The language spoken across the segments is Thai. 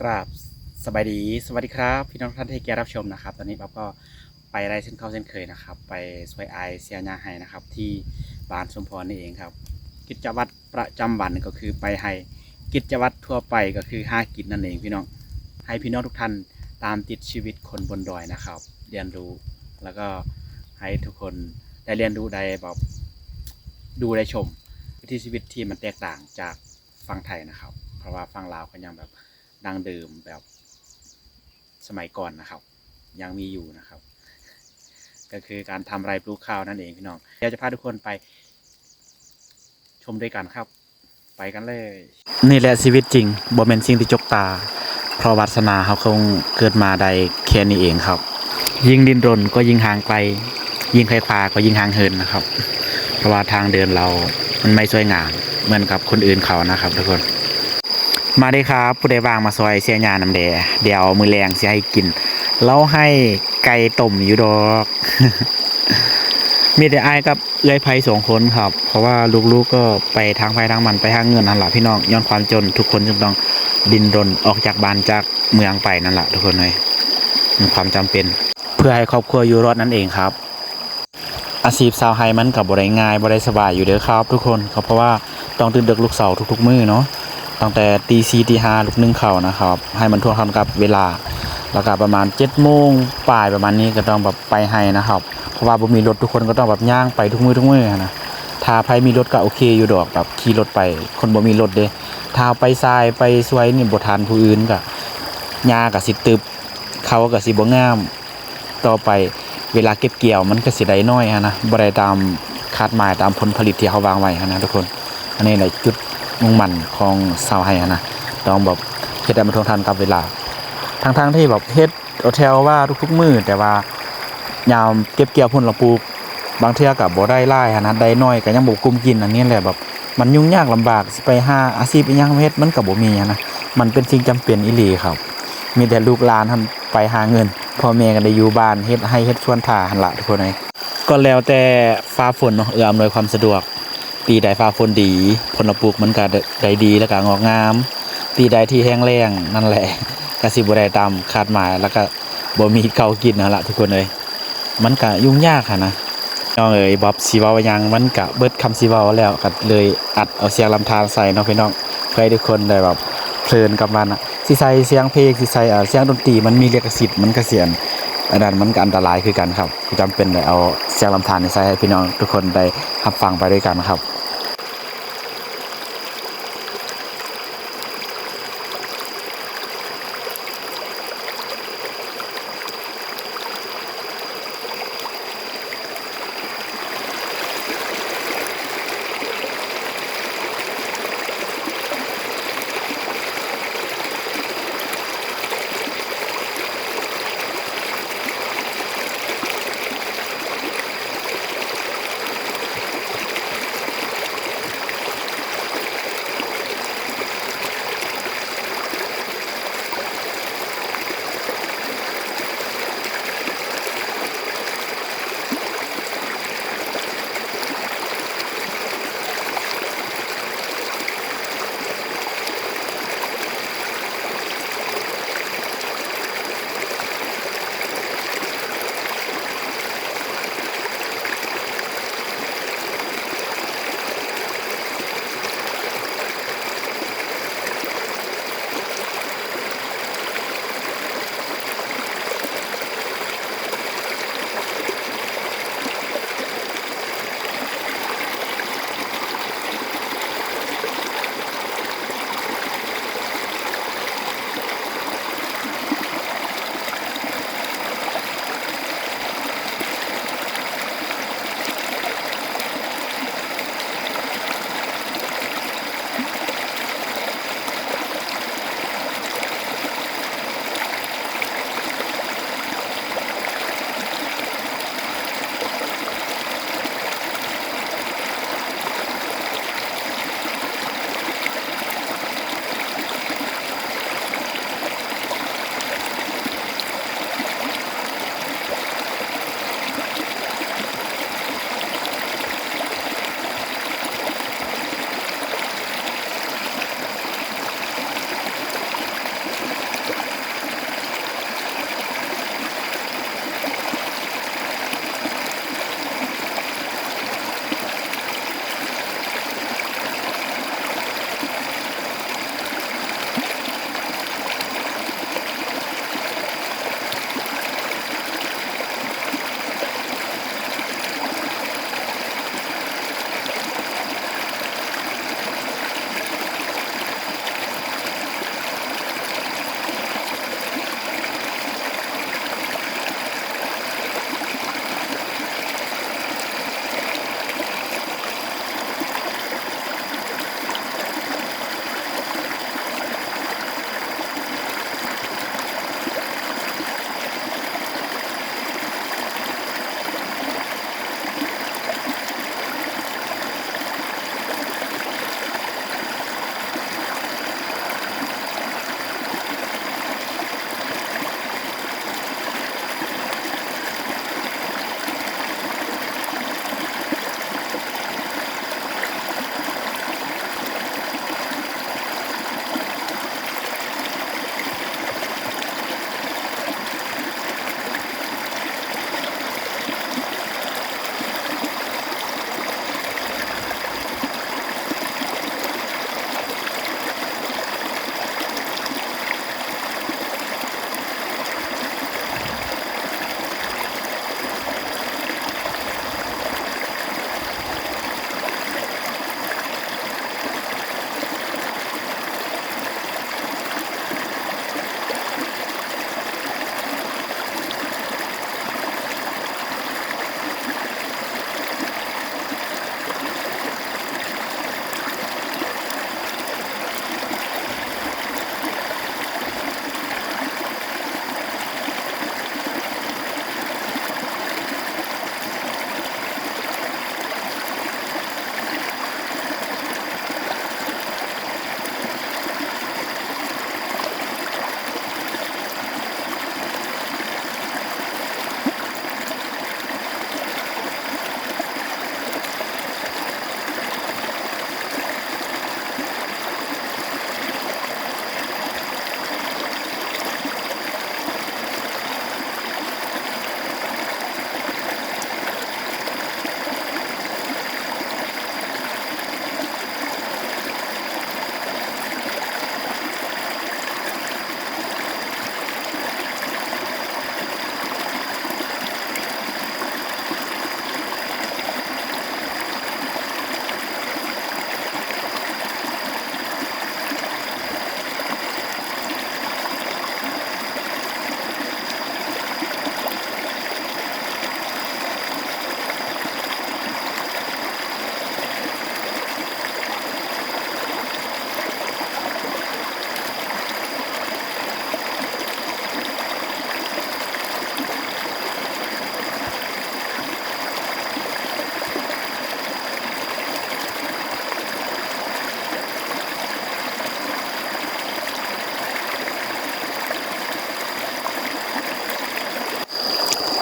กราบสบายดี สวัสดีครับ พี่น้องท่านที่แกรับชมนะครับ ตอนนี้ป๊บก็ไปไร่เส้นเข้าเส้นเคยนะครับ ไปสวยไอเซียญาไฮนะครับ ที่บ้านสมพรนี่เองครับ กิจวัตรประจำวันก็คือไปให้กิจวัตรทั่วไปก็คือห้ากิจนั่นเองพี่น้อง ให้พี่น้องทุกท่านตามติดชีวิตคนบนดอยนะครับ เรียนรู้แล้วก็ให้ทุกคนได้เรียนรู้ได้แบบดูได้ชมวิถีชีวิตที่มันแตกต่างจากฝั่งไทยนะครับ เพราะว่าฝั่งลาวก็ยังแบบ ดังเดิมแบบสมัยก่อนนะครับ ยังมีอยู่นะครับ ก็คือการทำไรปลูกข้าวนั่นเองพี่น้องเดี๋ยวจะพาทุกคนไปชมด้วยกันครับ ไปกันเลย นี่แหละชีวิตจริงบ่เป็นสิ่งที่จกตา เพราะวัสนาเขาคงเกิดมาได้แค่นี้เองครับ ยิ่งดินรนก็ยิ่งห่างไกล ยิ่งไขควาก็ยิ่งห่างเหินนะครับ เพราะว่าทางเดินเรามันไม่สวยงามเหมือนกับคนอื่นเขานะครับทุกคน มาได้ครับ ผู้ใดวางมาซอยเสียญาน้ำแดเดี๋ยวมือแรงเสียให้กินเราให้ไก่ต้มอยู่ดอก มีแต่อายกับเอื้อยไผ่สองคนครับ เพราะว่าลูกๆก็ไปทางไฟทางมันไปทางเงินนั่นแหละพี่น้องย้อนความจนทุกคนจึงต้องดินรนออกจากบ้านจากเมืองไปนั่นแหละทุกคนเลยมันความจำเป็น เพื่อให้ครอบครัวอยู่รอดนั่นเองครับ อาชีพสาวไฮมันกับบริง่ายบริสบายอยู่เด้อครับ ทุกคนครับเพราะว่าต้องตื่นดึกลูกเสาร์ทุก ๆ มื้อเนาะ ตั้งแต่ตีสี่ตีห้าลูกนึ่งเข่านะครับ ให้มันท่วทันกับเวลา แล้วก็ประมาณ7จ็ดโมงปลายประมาณนี้ก็ต้องแบบไปให้นะครับ เพราะว่าบ่มีรถทุกคนก็ต้องแบบย่างไปทุกมือทุกมือนะถ้าใครมีรถก็โอเคอยู่ดอกแบบขี่รถไป คนบ่มีรถเด้ถ้าไปทรายไปสวยนี่บ่ทันผู้อื่นก็หญ้าก็สิตึบเขาก็สิบ่งาม ต่อไปเวลาเก็บเกี่ยวมันก็สิได้น้อยฮะนะบ่ได้ตามคาดหมายตามผลผลิตที่เขาวางไว้ฮะนะทุกคน อันนี้แหละจุด มุ่งมั่นของชาวไฮนะต้องแบบเฮ็ดให้มันทงทันกับเวลาทั้งๆที่แบบเฮ็ดโอเทลว่าทุกๆมือแต่ว่ายามเก็บเกี่ยวผลละปลูกบางเทื่อก็บ่ได้หลายหันะได้น้อยก็ยังบ่กุมกินอันนี้แหละแบบมันยุ่งยากลำบากสิไปหาอาชีพอีหยังเฮ็ดมันก็บ่มีนนะมันเป็นสิ่งจำเป็นอีหลีครับ มีแต่ลูกหลานทำไปหาเงินพ่อแม่ก็ได้อยู่บ้านเฮ็ดให้เฮ็ดสวนทาหั่นละทุกคนเอ้ยก็แล้วแต่ฟ้าฝนเนาะเอื้ออำนวยความสะดวก ปีใดฟ้าฝนดี ผลปลูกมันก็ได้ดีแล้วก็งอกงาม ปีใดที่แห้งแล้งนั่นแหละกสิบ่ได้ตามคาดหมายแล้วก็บ่มีเกากินนั่นล่ะทุกคนเอ้ยมันก็ยุ่งยากค่ะนะน้องเอ้ยบ๊อบสิเว้ายังมันก็เบิดคำสิเว้าแล้วก็เลยอัดเอาเสียงลำธารใส่เนาะพี่น้องเพื่อให้ทุกคนได้แบบเพลินกับมันอะสิใส่เสียงเพลงสิใส่เออเสียงดนตรีมันมีลิขสิทธิ์มันก็เสียนอันนั้นมันก็อันตรายคือกันครับจำเป็นได้เอาเสียงลำธารนี่ใส่ให้พี่น้องทุกคนได้รับฟังไปด้วยกันครับ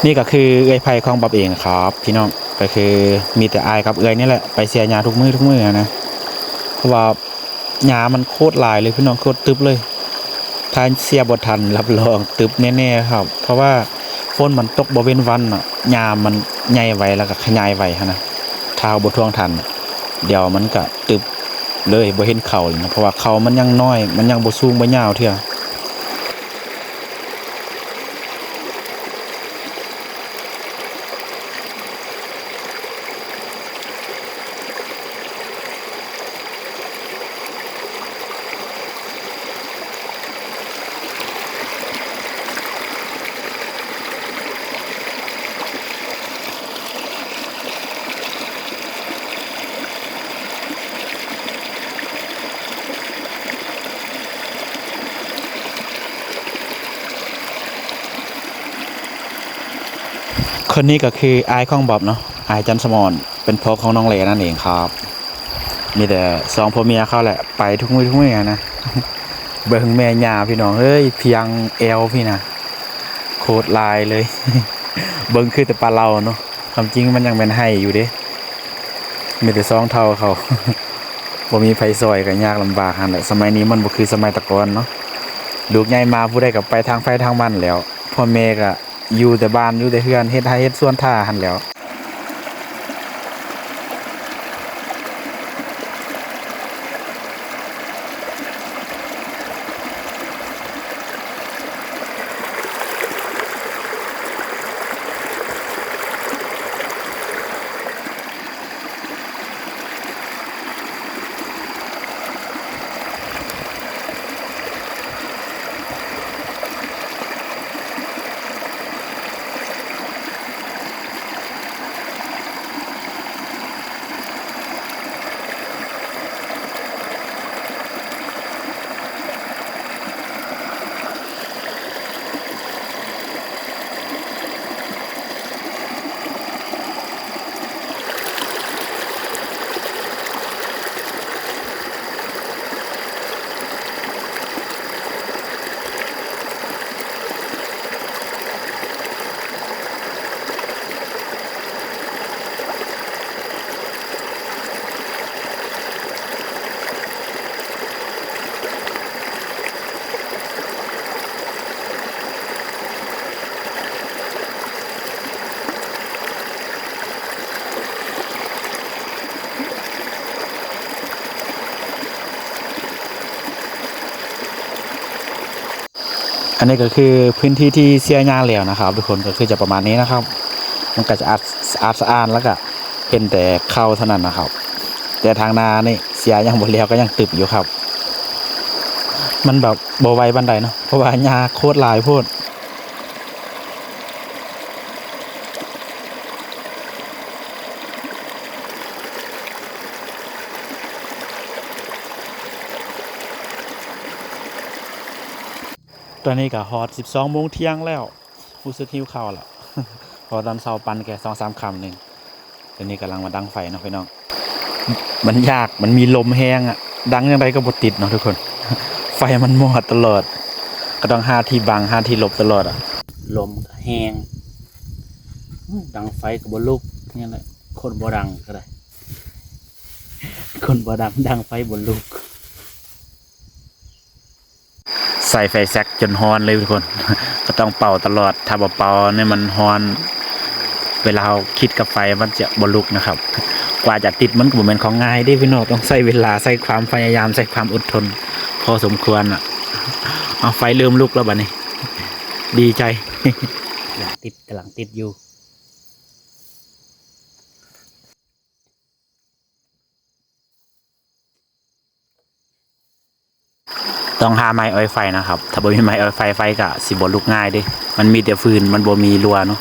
นี่ก็คือเอื้อยไผ่ของบับเองครับพี่น้องก็คือมีแต่อายกับเอื้อยนี่แหละไปเสียยาทุกมือทุกมือนะเพราะว่าหญ้ามันโคตรลายเลยพี่น้องโคตรตึบเลยถ้าเสียบทันรับรองตึบแน่ๆครับ เพราะว่าฝนมันตกบ่เว้นวันอะหญ้ามันใหญ่ไวแล้วก็ขยายไวหั้นะถ้าเอาบ่ทวงทัน เดี๋ยวมันก็ตึบเลยบ่เห็นเข่าเลยนะเพราะว่าเขามันยังน้อย มันยังบ่สูงบ่ยาวเท่า คนนี้ก็คืออายของบอบเนาะอายจันสมอนเป็นพ่อของน้องเลนั่นเองครับมีแต่สองพ่อเมียเขาแหละไปทุกมื้อทุกมื้อนะเบิ่งแม่ยาพี่น้องเฮ้ยเพียงเอวพี่นะโคตรลายเลย เบิ่งคือแต่ปลาเราเนาะความจริงมันยังเป็นให้อยู่เด้มีแต่ซองเท่าเขาบ่มีไฟซอยก็ยากลำบากหันแหละสมัยนี้มันบ่คือสมัยตะกอนเนาะลูกใหญ่มาผู้ใดก็ไปทางไฟทางมันแล้วพ่อแม่ก็ อยู่แต่บ้านอยู่แต่เฮือนเฮ็ดให้เฮ็ดสวนท่าหันแหล้ว นนี้ก็คือพื้นที่ที่เสียยางแล้วนะครับ ทุกคนก็คือจะประมาณนี้นะครับ มันก็จะอาดอาดสะอ้านแล้วก็เป็นแต่เข้าเท่านั้นนะครับ แต่ทางนานี่เสียยางหมดแล้วก็ยังตึบอยู่ครับ มันแบบโบไวบันไดเนาะเพราะว่าหญ้าโคตรลายโพด ตอนนี้ก็ฮอต12โมงเที่ยงแล้วรู้สึกหิวข้าวแล้วพอตอนเช้าปันแค่สองสามคำหนึ่งตอนนี้กำลังมาดังไฟเนาะพี่น้อง มันยากมันมีลมแห้งอะดังยังไงก็บดติดเนาะทุกคน ไฟมันมอดตลอด ก็ต้องหาที่บังหาที่หลบตลอดอะลมแห้งดังไฟกับบนลูกนี่แหละคนบ่ดังก็ได้ คนบ่ดังดังไฟบนลูก ใส่ไฟแซกจนฮอนเลยทุกคน ก็ต้องเป่าตลอด ถ้าบ่เป่าเนี่ยมันฮอน เวลาคิดกับไฟมันจะบลุกนะครับ กว่าจะติดมันก็เหมือนของง่ายได้พี่น้องต้องใส่เวลาใส่ความพยายามใส่ความอดทน พอสมควรอะเอาไฟเริ่มลุกแล้วบัดนี้ ดีใจติดกำลังติดอยู่ ต้องหาไม้ออยไฟนะครับ ถ้าบ่มีไม้ออยไฟไฟก็สิบ่ลุกง่ายเด้มันมีแต่ฟืนมันบ่มีรัวเนาะ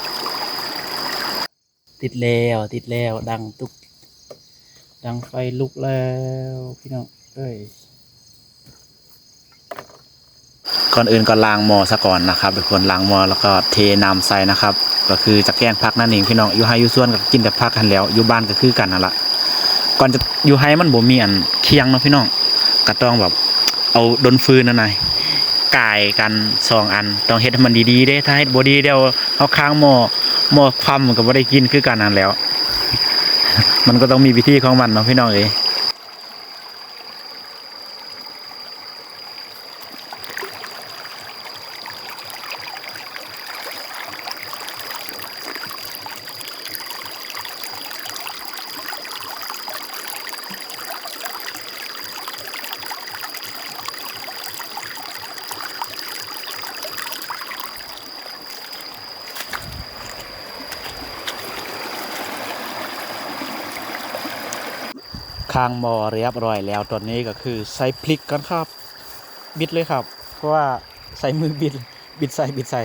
ติดแล้วติดแล้วดังตุก ดังไฟลุกแล้วพี่น้องเอ้ยก่อนอื่นก็ล้างหม้อซะก่อนนะครับทุกคนล้างหม้อแล้วก็เทน้ำใส่นะครับ ก็คือจะแกล้งพักนั่นเองพี่น้องอยู่ไฮอยู่ส่วนก็กินแต่พักกันแล้วอยู่บ้านก็คือกันนั่นละก่อนจะอยู่ไฮมันบ่มีอันเคียงเนาะพี่น้องก็ต้องแบบ เอาดนฟืนนั่นไงกายกันสองอัน ต้องเฮ็ดให้มันดีๆได้ถ้าเฮ็ดบ่ดีเดี๋ยวเอาค้างหม้อหม้อความมันก็บ่ได้กินคือกันนั่นแล้ว มันก็ต้องมีวิธีของมันเนาะพี่น้องเอ้ยางมอเรียบร้อยแล้วตอนนี้ก็คือใส่พริกกันครับ บิดเลยครับ เพราะว่าใส่มือบิดบิดใส่บิดใส่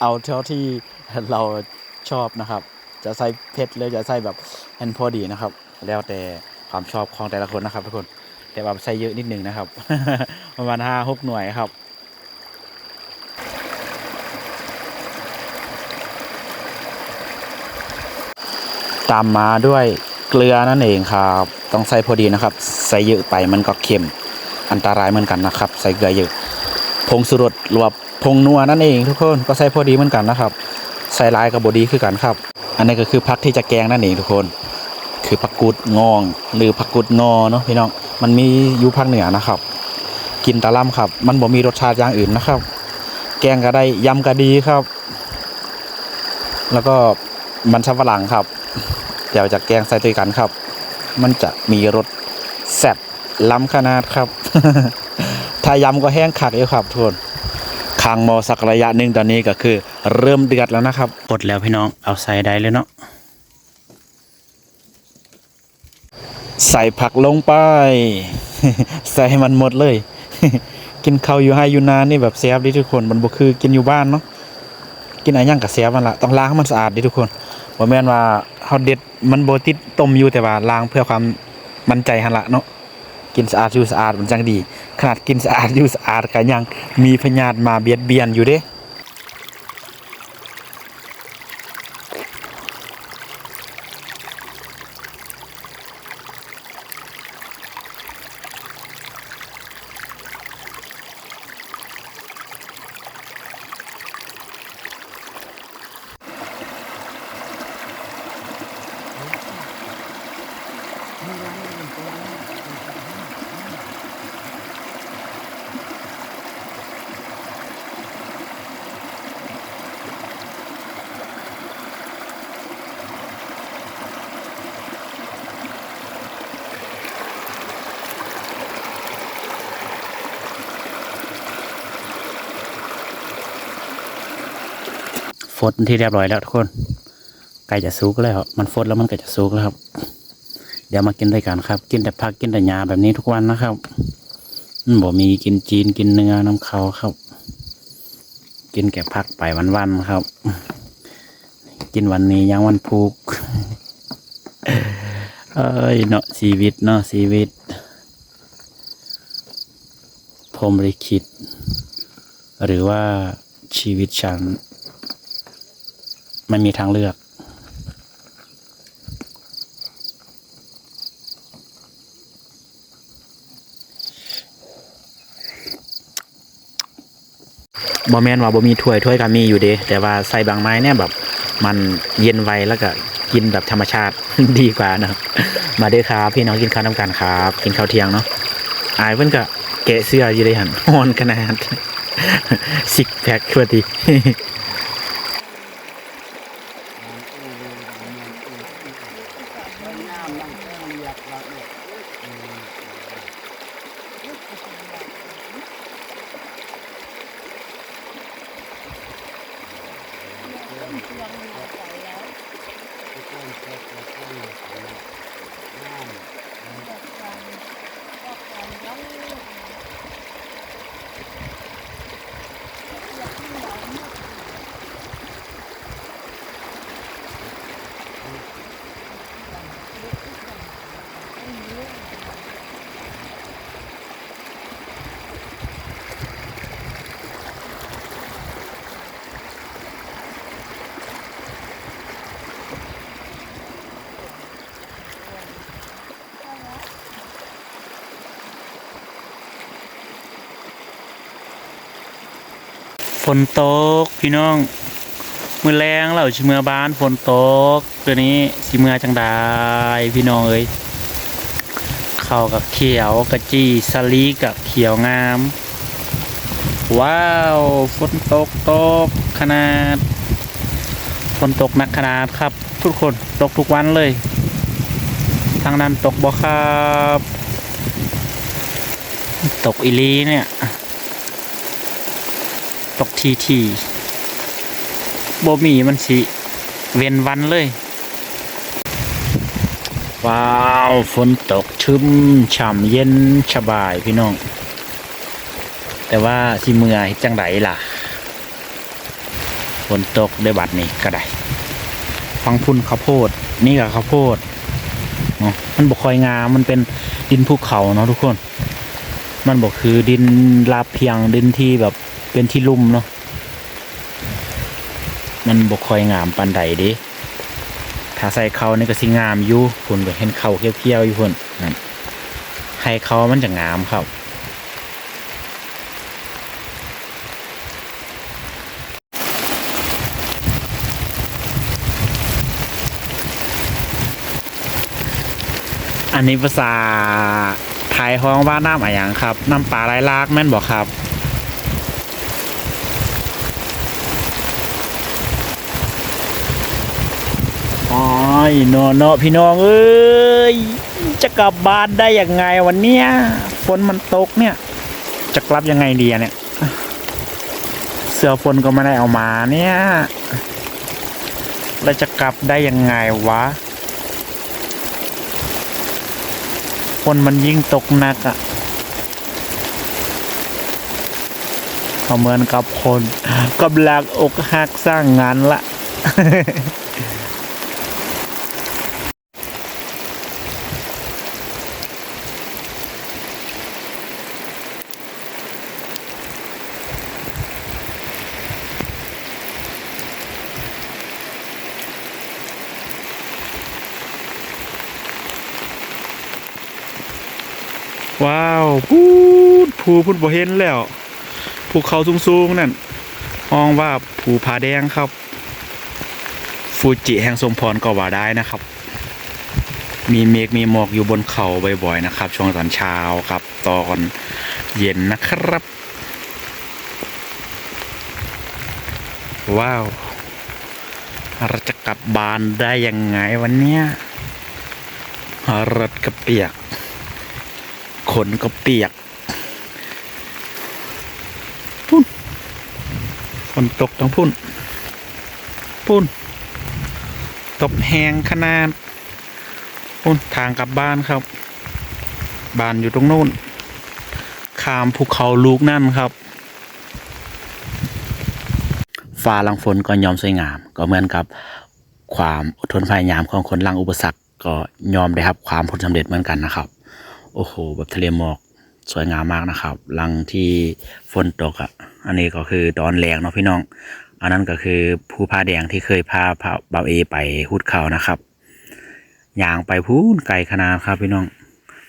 เอาเท่าที่เราชอบนะครับ จะใส่เผ็ดเลยจะใส่แบบแอนพอดีนะครับ แล้วแต่ความชอบของแต่ละคนนะครับทุกคนแต่ว่าใส่เยอะนิดนึงนะครับ ประมาณห้าหกหน่วยครับตามมาด้วยเกลือนั่นเองครับ ต้องใส่พอดีนะครับ ใส่เยอะไปมันก็เค็มอันตรายเหมือนกันนะครับ ใส่เกลือเยอะผงสุรสหรือว่าผงนัวนั่นเองทุกคนก็ใส่พอดีเหมือนกันนะครับ ใส่ลายกับบดีคือกันครับ อันนี้ก็คือผักที่จะแกงนั่นเองทุกคน คือผักกูดงอง หรือผักกูดงอเนาะพี่น้องมันมีอยู่ภาคเหนือนะครับ กินตะล่ำครับ มันบ่มีรสชาติอย่างอื่นนะครับ แกงก็ได้ยำก็ดีครับ แล้วก็มันสำปะหลังครับเดี๋ยวจะแกงใส่ด้วยกันครับ มันจะมีรสแซ่บล้ำขนาดครับ ถ้ายำก็แห้งขักอยู่ครับทุกคนคางหมอสักระยะหนึ่งตอนนี้ก็คือ เริ่มเดือดแล้วนะครับกดแล้วพี่น้องเอาใส่ได้เลยเนาะใส่ผักลงไป ใส่ให้มันหมดเลย กินข้าวอยู่ให้อยู่นานนี่แบบแซ่บดิทุกคนมันบ่คือกินอยู่บ้านเนาะกินอะไรย่างกับแซ่บมันละต้องล้างให้มันสะอาดดิทุกคนบ่แม่นว่าเฮาเด็ด มันโบติดต้มอยู่แต่ว่าล้างเพื่อความมั่นใจหันละเนาะกินสะอาดอยู่สะอาดมันจังดี ขนาดกินสะอาดอยู่สะอาดก็ยังมีพยาธิมาเบียดเบียนอยู่เด้ ดที่เรียบร้อยแล้วทุกคนใกล้จะสุกแล้วมันฟดแล้วมันก็จะสุกแล้วครับ เดี๋ยวมากินด้วยกันครับ กินแต่ผักกินแต่หญ้าแบบนี้ทุกวันนะครับมันบ่มีกินจีนกินเนื้อน้ำเขาครับ กินแก่ผักไปวันๆครับ กินวันนี้ยังวันพุกเอ้ยเนาะชีวิตเนาะชีวิตพรมลิขิตหรือว่าชีวิตฉัน ไม่มีทางเลือก บอแมนว่าบ่มีถ้วยถ้วยก็มีอยู่เด้แต่ว่าใส่บางไม้เนี่ยแบบ มันเย็นไวแล้วก็กินแบบธรรมชาติ ดีกว่านะครับ มาเด้อครับพี่น้องกินข้าวน้ำกันครับ กินข้าวเที่ยงเนาะอายเพิ่นก็แกะเสื้ออยู่เลยหันฮอนขนาดซิกแพ็คพอดี ฝนตกพี่น้อง มือแรงเราชิเมือบ้านฝนตกตัวนี้สิเมือจังได้พี่น้องเอ้ยเข้ากับเขียวกะจีสลีกับเขียวงาม ว้าวฝนตกตกขนาดฝนตกหนักขนาดครับ ทุกคนตกทุกวันเลย ทางนั้นตกบ่ครับ ตกอีลีเนี่ย ตกทีทีโบมีมันสิ เวียนวันเลย ว้าวฝนตกชุ่มฉ่ำเย็นสบายพี่น้อง แต่ว่าสิเมื่อเฮ็ดจังไดล่ะฝนตกได้บัดนี้ก็ได้ฟังพุ่นข้าวโพด นี่กับข้าวโพดเนาะมันบ่ค่อยงามมันเป็นดินภูเขาเนาะทุกคน มันบอกคือดินลาเพียงดินที่แบบ เป็นที่ลุ่มเนาะมันบกคอยงามปันใดเดิถ้าใส่เขานี่ก็สิงามอยู่คุณก็เห็นเขาเขี้ยวๆอยู่คุณนั่นให้เขามันจะงามครับอันนี้ภาษาไทยฮ้องว่าน้ำอะไรอย่างครับ น้ำปลาไหลลากแม่นบอกครับ ยนาะเนาะพี่น้องเอ้ยจะกลับบ้านได้ยังไงวันเนี้ยฝนมันตกเนี่ย จะกลับยังไงดีอะเนี่ย เสื้อฝนก็ไม่ได้เอามาเนี่ยเราจะกลับได้ยังไงวะฝนมันยิ่งตกหนักอะ่ะเขาเหมือนกับคนกำลังอกหักสร้างงานละ ว้าวพูด ภูพุ่นบ่เห็นแล้วภูเขาสูงๆนั่นห้องว่าภูผาแดงครับ ฟูจิแห่งสมพรก็ว่าได้นะครับ มีเมฆมีหมอกอยู่บนเขาบ่อยๆนะครับ ช่วงตอนเช้าครับ ตอนเย็นนะครับ ว้าวเราจะกลับบ้านได้ยังไงวันเนี้ยรถกระเปียก ขนก็เปียกพุ่น ฝนตกทั้งพุ่น พุ่น ตกแหงขนาด พุ่นทางกลับบ้านครับ บ้านอยู่ตรงนู้นข้ามภูเขาลูกนั่นครับ ฟ้าลังฝนก็ยอมสวยงาม ก็เหมือนกับความอดทนพยายามของคนลังอุปสรรคก็ยอมได้ครับความผลสำเร็จเหมือนกันนะครับ โอ้โห แบบทะเลหมอก สวยงามมากนะครับ หลังที่ฝนตกอะ อันนี้ก็คือตอนแรงเนาะพี่น้อง อันนั้นก็คือผู้พาแดงที่เคยพาพาเบาเอไปหุดเขานะครับย่างไปพูนไกลขนาดครับพี่น้อง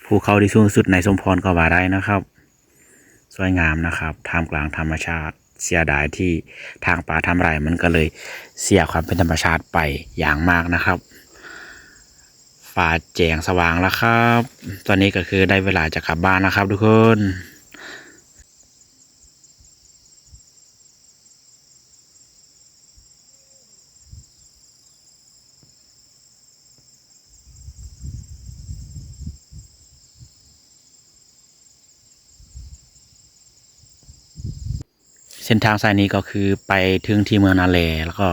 ภูเขาที่สูงสุดในสมพรก็ว่าได้นะครับ สวยงามนะครับท่ามกลางธรรมชาติเสียดายที่ทางป่าทำไรมันก็เลยเสียความเป็นธรรมชาติไปอย่างมากนะครับ ฟ้าแจงสว่างแล้วครับ ตอนนี้ก็คือได้เวลาจะกลับบ้านนะครับทุกคนเส้นทางสายนี้ก็คือไปถึงที่เมืองนาเลแล้วก็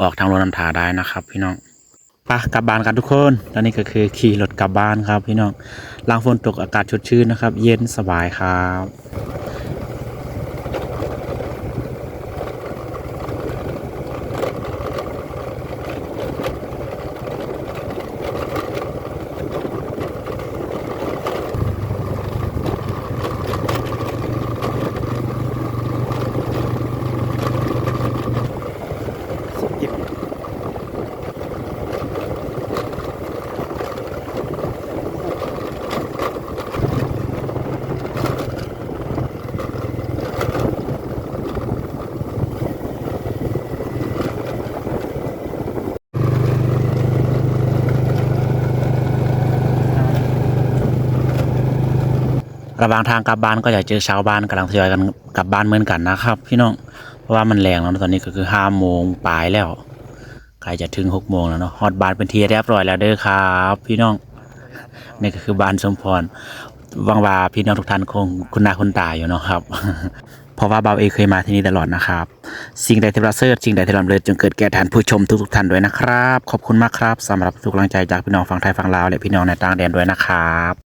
ออกทางรถน้ำทาได้นะครับ พี่น้อง ไปกลับบ้านกันทุกคนตอนนี้ก็คือขี่รถกลับบ้านครับพี่น้องหลังฝนตกอากาศชดชื่นนะครับ เย็นสบายครับ ระหว่างทางกลับบ้านก็อยากเจอชาวบ้านกำลังทยอยกันกลับบ้านเหมือนกันนะครับ พี่น้องเพราะว่ามันแรงแล้วนะตอนนี้ก็คือห้าโมงปลายแล้วใกล้จะถึงหกโมงแล้วเนาะฮอดบ้านเป็นทีเรียบร้อยแล้วเด้อครับ พี่น้องนี่ก็คือบ้านสมพรหวังว่าพี่น้องทุกท่านคงคุณนาคุณตาอยู่เนาะครับ เพราะว่าเบาเอเคยมาที่นี่ตลอดนะครับ สิ่งใดที่ประเสริฐสิ่งใดที่ลำเลิศจงเกิดแก่ท่านผู้ชมทุกๆท่านด้วยนะครับ ขอบคุณมากครับสำหรับทุกกำลังใจจากพี่น้องฝั่งไทยฝั่งลาวและพี่น้องในต่างแดนด้วยนะครับ